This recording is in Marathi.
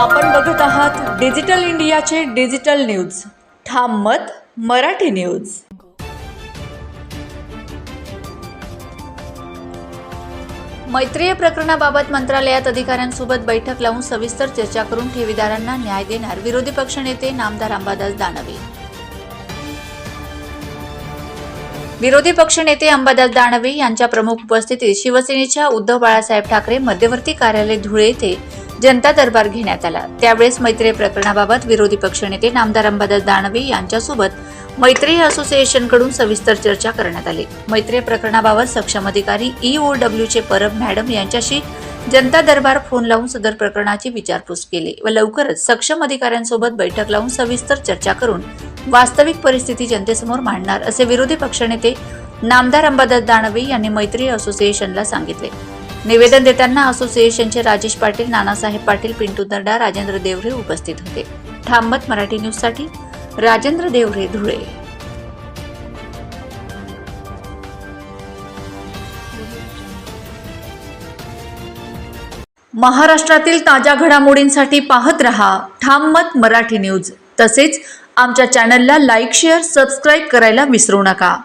आपण बघत आहात डिजिटल इंडियाचे डिजिटल न्यूज. ठाम मत मराठी न्यूज. मैत्रीय प्रकरणाबाबत मंत्रालयात अधिकाऱ्यांसोबत बैठक लावून सविस्तर चर्चा करून ठेवीदारांना न्याय देणार विरोधी पक्षनेते नामदार अंबादास दानवे. विरोधी पक्षनेते अंबादास दानवे यांच्या प्रमुख उपस्थितीत शिवसेनेच्या उद्धव बाळासाहेब ठाकरे मध्यवर्ती कार्यालय धुळे येथे जनता दरबार घेण्यात आला. त्यावेळेस मैत्री प्रकरणाबाबत विरोधी पक्षनेते नामदार अंबादास दानवे यांच्यासोबत मैत्री असोसिएशनकडून सविस्तर चर्चा करण्यात आली. मैत्री प्रकरणाबाबत सक्षम अधिकारी ई ओ चे परब मॅडम यांच्याशी जनता दरबार फोन लावून सदर प्रकरणाची विचारपूस केली व लवकरच सक्षम अधिकाऱ्यांसोबत बैठक लावून सविस्तर चर्चा करून वास्तविक परिस्थिती जनतेसमोर मांडणार असे विरोधी पक्षनेते नामदार अंबादास दानवे यांनी मैत्री असोसिएशनला सांगितले. निवेदन देताना असोसिएशनचे राजेश पाटील नानासाहेब पाटील पिंटू दर्डा राजेंद्र देवरे उपस्थित होते. ठाममत मराठी न्यूजसाठी राजेंद्र देवरे धुळे. महाराष्ट्रातील ताज्या घडामोडींसाठी पाहत रहा ठाम मत मराठी न्यूज. तसेच आमच्या चॅनलला लाईक शेअर सबस्क्राईब करायला विसरू नका.